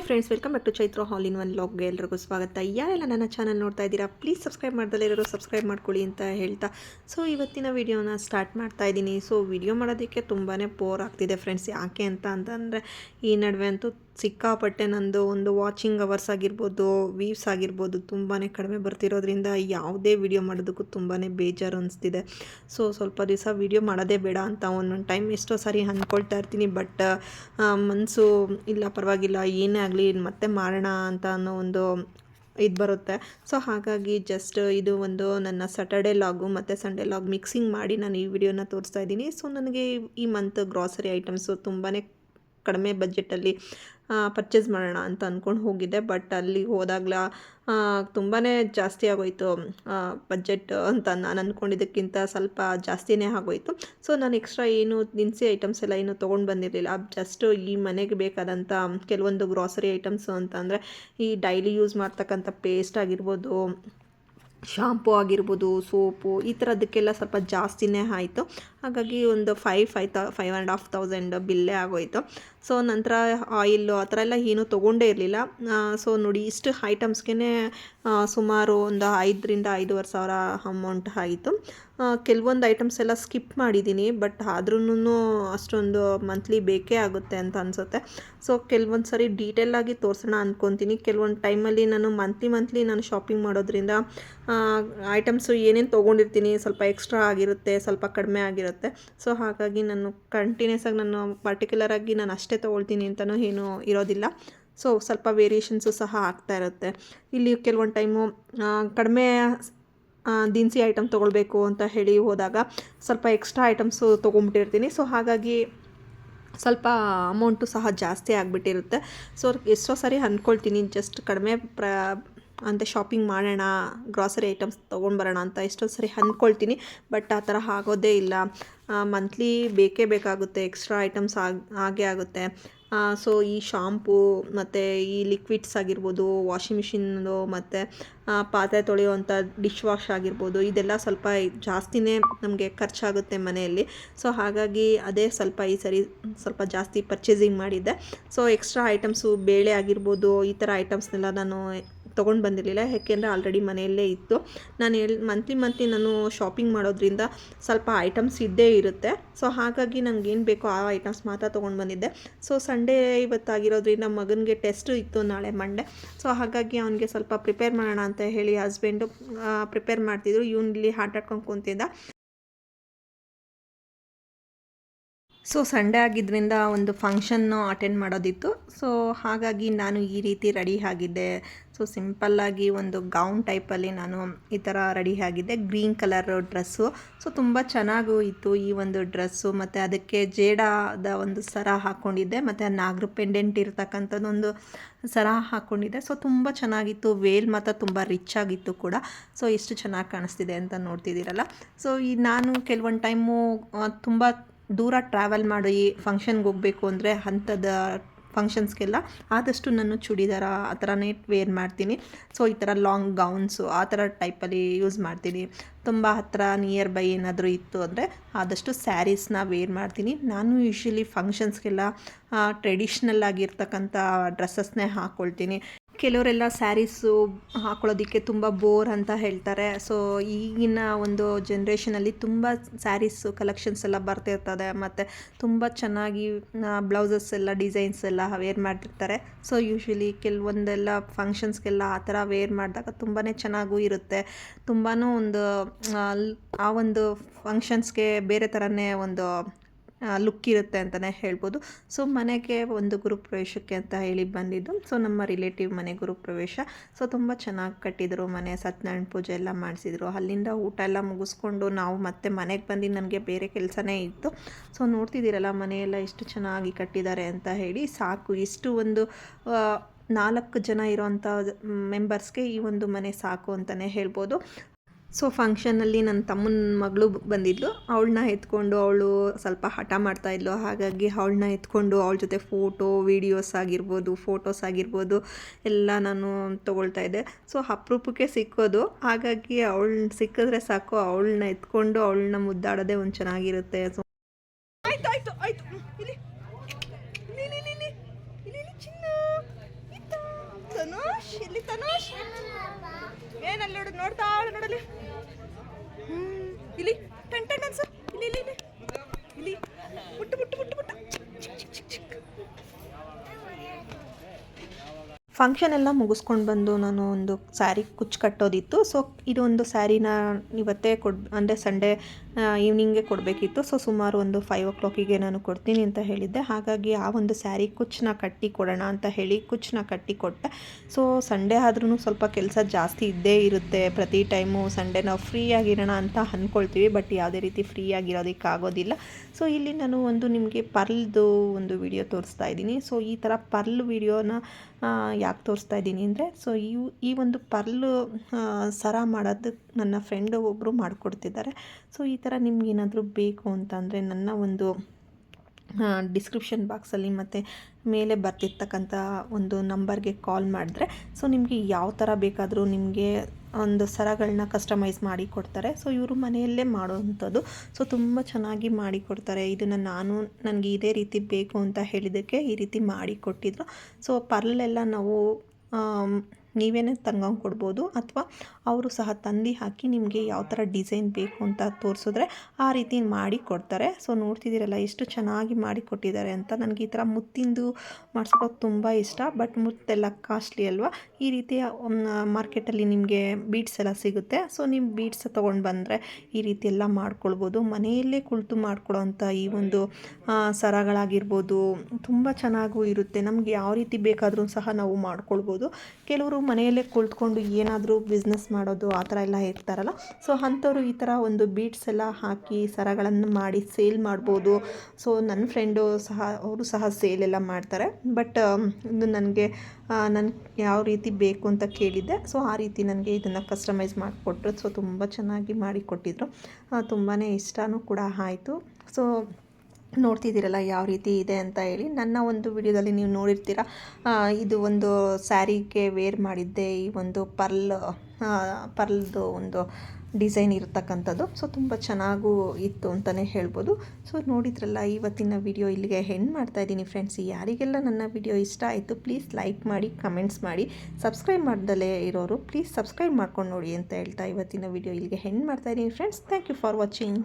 Hi friends welcome back to Chaitra all in one ಲಾಗ್ಗೆ ಎಲ್ರಿಗೂ ಸ್ವಾಗತ. ಯಾರೆಲ್ಲ ನನ್ನ ಚಾನಲ್ ನೋಡ್ತಾ ಇದ್ದೀರಾ ಪ್ಲೀಸ್ ಸಬ್ಸ್ಕ್ರೈಬ್ ಮಾಡ್ದಲ್ಲೇ ಇರೋರು ಸಬ್ಸ್ಕ್ರೈಬ್ ಮಾಡ್ಕೊಳ್ಳಿ ಅಂತ ಹೇಳ್ತಾ. ಸೊ ಇವತ್ತಿನ ವಿಡಿಯೋನ ಸ್ಟಾರ್ಟ್ ಮಾಡ್ತಾ ಇದ್ದೀನಿ. ಸೊ ವಿಡಿಯೋ ಮಾಡೋದಕ್ಕೆ ತುಂಬಾ ಬೋರ್ ಆಗ್ತಿದೆ ಫ್ರೆಂಡ್ಸ್ ಯಾಕೆ ಅಂತ ಅಂತಂದರೆ, ಈ ನಡುವೆ ಅಂತೂ ಸಿಕ್ಕಾಪಟ್ಟೆ ನಂದು ಒಂದು ವಾಚಿಂಗ್ ಅವರ್ಸ್ ಆಗಿರ್ಬೋದು ವೀವ್ಸ್ ಆಗಿರ್ಬೋದು ತುಂಬಾ ಕಡಿಮೆ ಬರ್ತಿರೋದ್ರಿಂದ ಯಾವುದೇ ವಿಡಿಯೋ ಮಾಡೋದಕ್ಕೂ ತುಂಬಾ ಬೇಜಾರು ಅನಿಸ್ತಿದೆ. ಸೊ ಸ್ವಲ್ಪ ದಿವಸ ವಿಡಿಯೋ ಮಾಡೋದೇ ಬೇಡ ಅಂತ ಒಂದೊಂದು ಟೈಮ್ ಎಷ್ಟೋ ಸಾರಿ ಅಂದ್ಕೊಳ್ತಾ ಇರ್ತೀನಿ ಬಟ್ ಮನಸ್ಸು ಇಲ್ಲ, ಪರವಾಗಿಲ್ಲ, ಏನೇ ಆಗಲಿ ಮತ್ತೆ ಮಾಡೋಣ ಅಂತ ಅನ್ನೋ ಒಂದು ಇದು ಬರುತ್ತೆ. ಸೊ ಹಾಗಾಗಿ ಜಸ್ಟ್ ಇದು ಒಂದು ನನ್ನ ಸ್ಯಾಟರ್ಡೆ ಲಾಗು ಮತ್ತು ಸಂಡೇ ಲಾಗ್ ಮಿಕ್ಸಿಂಗ್ ಮಾಡಿ ನಾನು ಈ ವಿಡಿಯೋನ ತೋರಿಸ್ತಾ ಇದ್ದೀನಿ. ಸೊ ನನಗೆ ಈ ಮಂತ್ ಗ್ರಾಸರಿ ಐಟಮ್ಸು ತುಂಬಾ ಕಡಿಮೆ ಬಜೆಟಲ್ಲಿ ಪರ್ಚೇಸ್ ಮಾಡೋಣ ಅಂತ ಅಂದ್ಕೊಂಡು ಹೋಗಿದ್ದೆ. ಬಟ್ ಅಲ್ಲಿ ಹೋದಾಗಲ ತುಂಬಾ ಜಾಸ್ತಿ ಆಗೋಯಿತು. ಬಜೆಟ್ ಅಂತ ನಾನು ಅಂದ್ಕೊಂಡಿದ್ದಕ್ಕಿಂತ ಸ್ವಲ್ಪ ಜಾಸ್ತಿನೇ ಆಗೋಯಿತು. ಸೊ ನಾನು ಎಕ್ಸ್ಟ್ರಾ ಏನು ದಿನಸಿ ಐಟಮ್ಸ್ ಎಲ್ಲ ಏನು ತೊಗೊಂಡು ಬಂದಿರಲಿಲ್ಲ. ಜಸ್ಟ್ ಈ ಮನೆಗೆ ಬೇಕಾದಂಥ ಕೆಲವೊಂದು ಗ್ರಾಸರಿ ಐಟಮ್ಸು ಅಂತ ಅಂದರೆ, ಈ ಡೈಲಿ ಯೂಸ್ ಮಾಡ್ತಕ್ಕಂಥ ಪೇಸ್ಟ್ ಆಗಿರ್ಬೋದು ಶಾಂಪು ಆಗಿರ್ಬೋದು ಸೋಪು ಈ ಥರದಕ್ಕೆಲ್ಲ ಸ್ವಲ್ಪ ಜಾಸ್ತಿನೇ ಆಯಿತು. ಹಾಗಾಗಿ ಒಂದು ಫೈವ್ ಫೈವ್ ತ ಫೈವ್ ಆ್ಯಂಡ್ ಹಾಫ್ ತೌಸಂಡ್ ಬಿಲ್ಲೇ ಆಗೋಯಿತು. ಸೊ ನಂತರ ಆಯಿಲ್ಲು ಆ ಥರ ಎಲ್ಲ ಏನೂ ತೊಗೊಂಡೇ ಇರಲಿಲ್ಲ. ಸೊ ನೋಡಿ, ಇಷ್ಟು ಐಟಮ್ಸ್ಗೆ ಸುಮಾರು ಒಂದು ಐದರಿಂದ ಐದೂವರೆ ಸಾವಿರ ಅಮೌಂಟ್ ಆಯಿತು. ಕೆಲವೊಂದು ಐಟಮ್ಸ್ ಎಲ್ಲ ಸ್ಕಿಪ್ ಮಾಡಿದ್ದೀನಿ ಬಟ್ ಆದ್ರೂ ಅಷ್ಟೊಂದು ಮಂತ್ಲಿ ಬೇಕೇ ಆಗುತ್ತೆ ಅಂತ ಅನಿಸುತ್ತೆ. ಸೊ ಕೆಲವೊಂದು ಸರಿ ಡೀಟೇಲಾಗಿ ತೋರಿಸೋಣ ಅಂದ್ಕೊತೀನಿ ಕೆಲವೊಂದು ಟೈಮಲ್ಲಿ ನಾನು ಮಂತ್ಲಿ ಮಂತ್ಲಿ ನಾನು ಶಾಪಿಂಗ್ ಮಾಡೋದ್ರಿಂದ ಐಟಮ್ಸು ಏನೇನು ತೊಗೊಂಡಿರ್ತೀನಿ, ಸ್ವಲ್ಪ ಎಕ್ಸ್ಟ್ರಾ ಆಗಿರುತ್ತೆ, ಸ್ವಲ್ಪ ಕಡಿಮೆ ಆಗಿರುತ್ತೆ ಸೊ ಹಾಗಾಗಿ ನಾನು ಕಂಟಿನ್ಯೂಸ್ ಆಗಿ ನಾನು ಪರ್ಟಿಕ್ಯುಲರಾಗಿ ನಾನು ಅಷ್ಟೇ ತೊಗೊಳ್ತೀನಿ ಅಂತಲೂ ಏನೂ ಇರೋದಿಲ್ಲ. ಸೊ ಸ್ವಲ್ಪ ವೇರಿಯೇಷನ್ಸು ಸಹ ಆಗ್ತಾ ಇರುತ್ತೆ. ಇಲ್ಲಿ ಕೆಲವೊಂದು ಟೈಮು ಕಡಿಮೆ ದಿನಸಿ ಐಟಮ್ ತೊಗೊಳ್ಬೇಕು ಅಂತ ಹೇಳಿ ಹೋದಾಗ ಸ್ವಲ್ಪ ಎಕ್ಸ್ಟ್ರಾ ಐಟಮ್ಸು ತೊಗೊಂಬಿಟ್ಟಿರ್ತೀನಿ. ಸೊ ಹಾಗಾಗಿ ಸ್ವಲ್ಪ ಅಮೌಂಟು ಸಹ ಜಾಸ್ತಿ ಆಗಿಬಿಟ್ಟಿರುತ್ತೆ. ಸೊ ಎಷ್ಟೋ ಸಾರಿ ಅಂದ್ಕೊಳ್ತೀನಿ ಜಸ್ಟ್ ಕಡಿಮೆ ಪ್ರ ಅಂತ ಶಾಪಿಂಗ್ ಮಾಡೋಣ ಗ್ರಾಸರಿ ಐಟಮ್ಸ್ ತೊಗೊಂಡ್ಬರೋಣ ಅಂತ ಎಷ್ಟೊಂದು ಸರಿ ಅಂದ್ಕೊಳ್ತೀನಿ. ಬಟ್ ಆ ಥರ ಆಗೋದೇ ಇಲ್ಲ. ಮಂತ್ಲಿ ಬೇಕೇ ಬೇಕಾಗುತ್ತೆ. ಎಕ್ಸ್ಟ್ರಾ ಐಟಮ್ಸ್ ಆಗಿ ಹಾಗೆ ಆಗುತ್ತೆ. ಸೊ ಈ ಶಾಂಪೂ ಮತ್ತು ಈ ಲಿಕ್ವಿಡ್ಸ್ ಆಗಿರ್ಬೋದು ವಾಷಿಂಗ್ ಮಿಷಿನ್ದು ಮತ್ತು ಪಾತ್ರೆ ತೊಳೆಯುವಂಥ ಡಿಶ್ ವಾಶ್ ಆಗಿರ್ಬೋದು, ಇದೆಲ್ಲ ಸ್ವಲ್ಪ ಜಾಸ್ತಿನೇ ನಮಗೆ ಖರ್ಚಾಗುತ್ತೆ ಮನೆಯಲ್ಲಿ. ಸೊ ಹಾಗಾಗಿ ಅದೇ ಸ್ವಲ್ಪ ಈ ಸರಿ ಸ್ವಲ್ಪ ಜಾಸ್ತಿ ಪರ್ಚೇಸಿಂಗ್ ಮಾಡಿದ್ದೆ. ಸೊ ಎಕ್ಸ್ಟ್ರಾ ಐಟಮ್ಸು ಬೇಳೆ ಆಗಿರ್ಬೋದು, ಈ ಥರ ಐಟಮ್ಸ್ನೆಲ್ಲ ನಾನು ತೊಗೊಂಡು ಬಂದಿರಲಿಲ್ಲ, ಯಾಕೆಂದರೆ ಆಲ್ರೆಡಿ ಮನೆಯಲ್ಲೇ ಇತ್ತು. ನಾನು ಹೇಳಿ ಮಂತ್ಲಿ ಮಂತ್ಲಿ ನಾನು ಶಾಪಿಂಗ್ ಮಾಡೋದ್ರಿಂದ ಸ್ವಲ್ಪ ಐಟಮ್ಸ್ ಇದ್ದೇ ಇರುತ್ತೆ. ಸೊ ಹಾಗಾಗಿ ನನಗೇನು ಬೇಕೋ ಆ ಐಟಮ್ಸ್ ಮಾತ್ರ ತೊಗೊಂಡು ಬಂದಿದ್ದೆ. ಸೊ ಸಂಡೇ ಇವತ್ತಾಗಿರೋದ್ರಿಂದ ಮಗನಿಗೆ ಟೆಸ್ಟ್ ಇತ್ತು ನಾಳೆ ಮಂಡೆ ಸೊ ಹಾಗಾಗಿ ಅವನಿಗೆ ಸ್ವಲ್ಪ ಪ್ರಿಪೇರ್ ಮಾಡೋಣ ಅಂತ ಹೇಳಿ ಹಸ್ಬೆಂಡು ಪ್ರಿಪೇರ್ ಮಾಡ್ತಿದ್ರು. ಇವನಲ್ಲಿ ಆಟಾಡ್ಕೊಂಡು ಕೂತಿದ್ದ ಕುಂತಿದ್ದ. ಸೊ ಸಂಡೇ ಆಗಿದ್ದರಿಂದ ಒಂದು ಫಂಕ್ಷನ್ನು ಅಟೆಂಡ್ ಮಾಡೋದಿತ್ತು. ಸೊ ಹಾಗಾಗಿ ನಾನು ಈ ರೀತಿ ರೆಡಿ ಆಗಿದ್ದೆ. ಸೊ ಸಿಂಪಲ್ಲಾಗಿ ಒಂದು ಗೌನ್ ಟೈಪಲ್ಲಿ ನಾನು ಈ ಥರ ರೆಡಿ ಆಗಿದ್ದೆ. ಗ್ರೀನ್ ಕಲರ್ ಡ್ರೆಸ್ಸು ಸೊ ತುಂಬ ಚೆನ್ನಾಗೂ ಇತ್ತು ಈ ಒಂದು ಡ್ರೆಸ್ಸು ಮತ್ತು ಅದಕ್ಕೆ ಜೇಡಾದ ಒಂದು ಸರ ಹಾಕ್ಕೊಂಡಿದ್ದೆ ಮತ್ತು ನಾಗರ ಪೆಂಡೆಂಟ್ ಇರ್ತಕ್ಕಂಥದ್ದೊಂದು ಸರ ಹಾಕ್ಕೊಂಡಿದ್ದೆ ಸೊ ತುಂಬ ಚೆನ್ನಾಗಿತ್ತು. ವೇಲ್ ಮಾತ್ರ ತುಂಬ ರಿಚ್ ಆಗಿತ್ತು ಕೂಡ. ಸೊ ಎಷ್ಟು ಚೆನ್ನಾಗಿ ಕಾಣಿಸ್ತಿದೆ ಅಂತ ನೋಡ್ತಿದ್ದೀರಲ್ಲ. ಸೊ ಈ ನಾನು ಕೆಲವೊಂದು ಟೈಮು ತುಂಬ ದೂರ ಟ್ರಾವೆಲ್ ಮಾಡಿ ಫಂಕ್ಷನ್ಗೆ ಹೋಗಬೇಕು ಅಂದರೆ ಅಂಥದ ಫಂಕ್ಷನ್ಸ್ಗೆಲ್ಲ ಆದಷ್ಟು ನಾನು ಚೂಡಿದಾರ ಆ ಥರನೇ ವೇರ್ ಮಾಡ್ತೀನಿ. ಸೊ ಈ ಥರ ಲಾಂಗ್ ಗೌನ್ಸು ಆ ಥರ ಟೈಪಲ್ಲಿ ಯೂಸ್ ಮಾಡ್ತೀನಿ. ತುಂಬ ಹತ್ತಿರ ನಿಯರ್ ಬೈ ಏನಾದರೂ ಇತ್ತು ಅಂದರೆ ಆದಷ್ಟು ಸ್ಯಾರೀಸ್ನ ವೇರ್ ಮಾಡ್ತೀನಿ. ನಾನು ಯೂಶ್ವಲಿ ಫಂಕ್ಷನ್ಸ್ಗೆಲ್ಲ ಟ್ರೆಡಿಷ್ನಲ್ ಆಗಿರ್ತಕ್ಕಂಥ ಡ್ರೆಸ್ಸಸ್ನೇ ಹಾಕ್ಕೊಳ್ತೀನಿ ಕೆಲವರೆಲ್ಲ ಸ್ಯಾರೀಸು ಹಾಕೊಳ್ಳೋದಕ್ಕೆ ತುಂಬ ಬೋರ್ ಅಂತ ಹೇಳ್ತಾರೆ. ಸೊ ಈಗಿನ ಒಂದು ಜನ್ರೇಷನಲ್ಲಿ ತುಂಬ ಸ್ಯಾರೀಸು ಕಲೆಕ್ಷನ್ಸ್ ಎಲ್ಲ ಬರ್ತಿರ್ತದೆ. ಮತ್ತು ತುಂಬ ಚೆನ್ನಾಗಿ ಬ್ಲೌಸಸ್ ಎಲ್ಲ ಡಿಸೈನ್ಸ್ ಎಲ್ಲ ವೇರ್ ಮಾಡಿರ್ತಾರೆ ಸೊ ಯೂಶ್ವಲಿ ಕೆಲವೊಂದೆಲ್ಲ ಫಂಕ್ಷನ್ಸ್ಗೆಲ್ಲ ಆ ಥರ ವೇರ್ ಮಾಡಿದಾಗ ತುಂಬಾ ಚೆನ್ನಾಗೂ ಇರುತ್ತೆ. ತುಂಬಾ ಒಂದು, ಆ ಒಂದು ಫಂಕ್ಷನ್ಸ್ಗೆ ಬೇರೆ ಥರನೇ ಒಂದು ಲುಕ್ ಇರುತ್ತೆ ಅಂತಲೇ ಹೇಳ್ಬೋದು. ಸೊ ಮನೆಗೆ ಒಂದು ಗುರುಪ್ರವೇಶಕ್ಕೆ ಅಂತ ಹೇಳಿ ಬಂದಿದ್ದು. ಸೊ ನಮ್ಮ ರಿಲೇಟಿವ್ ಮನೆ ಗುರುಪ್ರವೇಶ. ಸೊ ತುಂಬ ಚೆನ್ನಾಗಿ ಕಟ್ಟಿದ್ರು ಮನೆ ಸತ್ಯನಾರಾಯಣ ಪೂಜೆ ಎಲ್ಲ ಮಾಡಿಸಿದ್ರು. ಅಲ್ಲಿಂದ ಊಟ ಎಲ್ಲ ಮುಗಿಸ್ಕೊಂಡು ನಾವು ಮತ್ತೆ ಮನೆಗೆ ಬಂದು ನನಗೆ ಬೇರೆ ಕೆಲಸನೇ ಇತ್ತು. ಸೊ ನೋಡ್ತಿದ್ದೀರಲ್ಲ, ಮನೆಯೆಲ್ಲ ಎಷ್ಟು ಚೆನ್ನಾಗಿ ಕಟ್ಟಿದ್ದಾರೆ ಅಂತ ಹೇಳಿ. ಸಾಕು, ಇಷ್ಟು ಒಂದು ನಾಲ್ಕು ಜನ ಇರೋವಂಥ ಮೆಂಬರ್ಸ್ಗೆ ಈ ಒಂದು ಮನೆ ಸಾಕು ಅಂತಲೇ ಹೇಳ್ಬೋದು. ಸೊ ಫಂಕ್ಷನಲ್ಲಿ ನನ್ನ ತಮ್ಮನ ಮಗಳು ಬಂದಿದ್ಲು. ಅವಳನ್ನ ಎತ್ಕೊಂಡು ಅವಳು ಸ್ವಲ್ಪ ಹಠ ಮಾಡ್ತಾಯಿದ್ಲು ಹಾಗಾಗಿ ಅವಳನ್ನ ಎತ್ಕೊಂಡು ಅವಳ ಜೊತೆ ಫೋಟೋ, ವೀಡಿಯೋಸ್ ಆಗಿರ್ಬೋದು, ಫೋಟೋಸ್ ಆಗಿರ್ಬೋದು ಎಲ್ಲ ನಾನು ತೊಗೊಳ್ತಾ ಇದ್ದೆ. ಸೊ ಅಪರೂಪಕ್ಕೆ ಸಿಕ್ಕೋದು. ಹಾಗಾಗಿ ಅವಳು, ಸಿಕ್ಕಿದ್ರೆ ಸಾಕು. ಅವಳನ್ನ ಎತ್ಕೊಂಡು ಅವಳನ್ನ ಮುದ್ದಾಡೋದೇ ಒಂದು ಚೆನ್ನಾಗಿರುತ್ತೆ. ಸೊ ಏನಲ್ಲಿ ನೋಡ್ತಾ ಅವಳು ನೋಡಲಿ ಟನ್ ಟನ್ ಅನ್ಸು ಫಂಕ್ಷನ್ ಎಲ್ಲ ಮುಗಿಸ್ಕೊಂಡು ಬಂದು ನಾನು ಒಂದು ಸ್ಯಾರಿ ಕುಚ್ಚು ಕಟ್ಟೋದಿತ್ತು. ಸೊ ಇದೊಂದು ಸ್ಯಾರಿನ ಇವತ್ತೇ ಕೊಡ್, ಅಂದರೆ ಸಂಡೇ ಈವ್ನಿಂಗೇ ಕೊಡಬೇಕಿತ್ತು. ಸೊ ಸುಮಾರು ಒಂದು ಫೈವ್ ಓ ಕ್ಲಾಕಿಗೆ ನಾನು ಕೊಡ್ತೀನಿ ಅಂತ ಹೇಳಿದ್ದೆ. ಹಾಗಾಗಿ ಆ ಒಂದು ಸ್ಯಾರಿ ಕುಚ್ಚನ್ನ ಕಟ್ಟಿ ಕೊಡೋಣ ಅಂತ ಹೇಳಿ ಕುಚ್ಚನ್ನ ಕಟ್ಟಿ ಕೊಟ್ಟೆ. ಸೊ ಸಂಡೇ ಆದ್ರೂ ಸ್ವಲ್ಪ ಕೆಲಸ ಜಾಸ್ತಿ ಇದ್ದೇ ಇರುತ್ತೆ. ಪ್ರತಿ ಟೈಮು ಸಂಡೇ ನಾವು ಫ್ರೀ ಆಗಿರೋಣ ಅಂತ ಅಂದ್ಕೊಳ್ತೀವಿ ಬಟ್ ಯಾವುದೇ ರೀತಿ ಫ್ರೀ ಆಗಿರೋದಕ್ಕೆ ಆಗೋದಿಲ್ಲ ಸೊ ಇಲ್ಲಿ ನಾನು ಒಂದು ನಿಮಗೆ ಪರ್ಲ್ದು ಒಂದು ವಿಡಿಯೋ ತೋರಿಸ್ತಾ ಇದ್ದೀನಿ. ಸೊ ಈ ಥರ ಪರ್ಲ್ ವಿಡಿಯೋನ ಯಾಕೆ ತೋರಿಸ್ತಾ ಇದ್ದೀನಿ ಅಂದರೆ ಸೊ ಈ ಈ ಒಂದು ಪರ್ಲು ಸರ ಮಾಡೋದು ನನ್ನ ಫ್ರೆಂಡು ಒಬ್ಬರು ಮಾಡಿಕೊಡ್ತಿದ್ದಾರೆ. ಸೊ ಈ ಥರ ನಿಮ್ಗೇನಾದರೂ ಬೇಕು ಅಂತಂದರೆ ನನ್ನ ಒಂದು ಡಿಸ್ಕ್ರಿಪ್ಷನ್ ಬಾಕ್ಸಲ್ಲಿ ಮತ್ತು ಮೇಲೆ ಬರ್ತಿರ್ತಕ್ಕಂಥ ಒಂದು ನಂಬರ್ಗೆ ಕಾಲ್ ಮಾಡಿದ್ರೆ ಸೊ ನಿಮಗೆ ಯಾವ ಥರ ಬೇಕಾದರೂ ನಿಮಗೆ ಒಂದು ಸರಗಳನ್ನ ಕಸ್ಟಮೈಸ್ ಮಾಡಿ ಕೊಡ್ತಾರೆ. ಸೊ ಇವರು ಮನೆಯಲ್ಲೇ ಮಾಡೋವಂಥದ್ದು. ಸೊ ತುಂಬ ಚೆನ್ನಾಗಿ ಮಾಡಿಕೊಡ್ತಾರೆ ಇದನ್ನು ನಾನು ನನಗೆ ಇದೇ ರೀತಿ ಬೇಕು ಅಂತ ಹೇಳಿದ್ದಕ್ಕೆ ಈ ರೀತಿ ಮಾಡಿಕೊಟ್ಟಿದ್ರು ಸೊ ಪರ್ಲೆಲ್ಲ ನಾವು ನೀವೇನೇ ತಂಗೊಂಡು ಕೊಡ್ಬೋದು, ಅಥವಾ ಅವರು ಸಹ ತಂದು ಹಾಕಿ ನಿಮಗೆ ಯಾವ ಥರ ಡಿಸೈನ್ ಬೇಕು ಅಂತ ತೋರಿಸಿದ್ರೆ ಆ ರೀತಿ ಮಾಡಿ ಕೊಡ್ತಾರೆ. ಸೊ ನೋಡ್ತಿದ್ದೀರಲ್ಲ, ಎಷ್ಟು ಚೆನ್ನಾಗಿ ಮಾಡಿ ಕೊಟ್ಟಿದ್ದಾರೆ ಅಂತ. ನನಗೆ ಈ ಥರ ಮುತ್ತಿಂದು ಮಾಡಿಸ್ಕೊಳ್ಳೋದು ತುಂಬ ಇಷ್ಟ, ಬಟ್ ಮುತ್ತೆಲ್ಲ ಕಾಸ್ಟ್ಲಿ ಅಲ್ವಾ? ಈ ರೀತಿಯ ಮಾರ್ಕೆಟಲ್ಲಿ ನಿಮಗೆ ಬೀಡ್ಸ್ ಎಲ್ಲ ಸಿಗುತ್ತೆ. ಸೊ ನೀವು ಬೀಟ್ಸ್ ತೊಗೊಂಡು ಬಂದರೆ ಈ ರೀತಿ ಎಲ್ಲ ಮಾಡ್ಕೊಳ್ಬೋದು. ಮನೆಯಲ್ಲೇ ಕುಳಿತು ಮಾಡ್ಕೊಳ್ಳೋವಂಥ ಈ ಒಂದು ಸರಗಳಾಗಿರ್ಬೋದು, ತುಂಬ ಚೆನ್ನಾಗೂ ಇರುತ್ತೆ. ನಮ್ಗೆ ಯಾವ ರೀತಿ ಬೇಕಾದರೂ ಸಹ ನಾವು ಮಾಡ್ಕೊಳ್ಬೋದು. ಕೆಲವರು ಮನೆಯಲ್ಲೇ ಕುಳಿತುಕೊಂಡು ಏನಾದರೂ ಬಿಸ್ನೆಸ್ ಮಾಡೋದು ಆ ಥರ ಎಲ್ಲ ಇರ್ತಾರಲ್ಲ ಸೊ ಅಂಥವ್ರು ಈ ಥರ ಒಂದು ಬೀಟ್ಸ್ ಎಲ್ಲ ಹಾಕಿ ಸರಗಳನ್ನು ಮಾಡಿ ಸೇಲ್ ಮಾಡ್ಬೋದು. ಸೊ ನನ್ನ ಫ್ರೆಂಡು ಸಹ, ಅವರು ಸಹ ಸೇಲ್ ಎಲ್ಲ ಮಾಡ್ತಾರೆ. ಬಟ್ ಇದು ನನಗೆ ನಾನು ಯಾವ ರೀತಿ ಬೇಕು ಅಂತ ಕೇಳಿದ್ದೆ. ಸೊ ಆ ರೀತಿ ನನಗೆ ಇದನ್ನು ಕಸ್ಟಮೈಸ್ ಮಾಡಿಕೊಟ್ರು. ಸೊ ತುಂಬ ಚೆನ್ನಾಗಿ ಮಾಡಿಕೊಟ್ಟಿದ್ರು. ತುಂಬಾ ಇಷ್ಟನೂ ಕೂಡ ಆಯಿತು. ಸೊ ನೋಡ್ತಿದ್ದೀರಲ್ಲ ಯಾವ ರೀತಿ ಇದೆ ಅಂತ ಹೇಳಿ ನನ್ನ ಒಂದು ವಿಡಿಯೋದಲ್ಲಿ ನೀವು ನೋಡಿರ್ತೀರ. ಇದು ಒಂದು ಸ್ಯಾರಿಗೆ ವೇರ್ ಮಾಡಿದ್ದೆ. ಈ ಒಂದು ಪರ್ಲ್ ಪರ್ಲ್ದು ಒಂದು ಡಿಸೈನ್ ಇರತಕ್ಕಂಥದ್ದು. ಸೊ, ತುಂಬ ಚೆನ್ನಾಗೂ ಇತ್ತು ಅಂತಲೇ ಹೇಳ್ಬೋದು. ಸೊ, ನೋಡಿದ್ರಲ್ಲ, ಇವತ್ತಿನ ವಿಡಿಯೋ ಇಲ್ಲಿಗೆ ಹೆಣ್ಣು ಮಾಡ್ತಾ ಇದ್ದೀನಿ ಫ್ರೆಂಡ್ಸ್ ಯಾರಿಗೆಲ್ಲ ನನ್ನ ವಿಡಿಯೋ ಇಷ್ಟ ಆಯಿತು ಪ್ಲೀಸ್ ಲೈಕ್ ಮಾಡಿ ಕಮೆಂಟ್ಸ್ ಮಾಡಿ. ಸಬ್ಸ್ಕ್ರೈಬ್ ಮಾಡ್ದಲೇ ಇರೋರು ಪ್ಲೀಸ್ ಸಬ್ಸ್ಕ್ರೈಬ್ ಮಾಡ್ಕೊಂಡು ನೋಡಿ ಅಂತ ಹೇಳ್ತಾ ಇವತ್ತಿನ ವಿಡಿಯೋ ಇಲ್ಲಿಗೆ ಹೆಣ್ಣು ಮಾಡ್ತಾ ಇದ್ದೀನಿ friends thank you for watching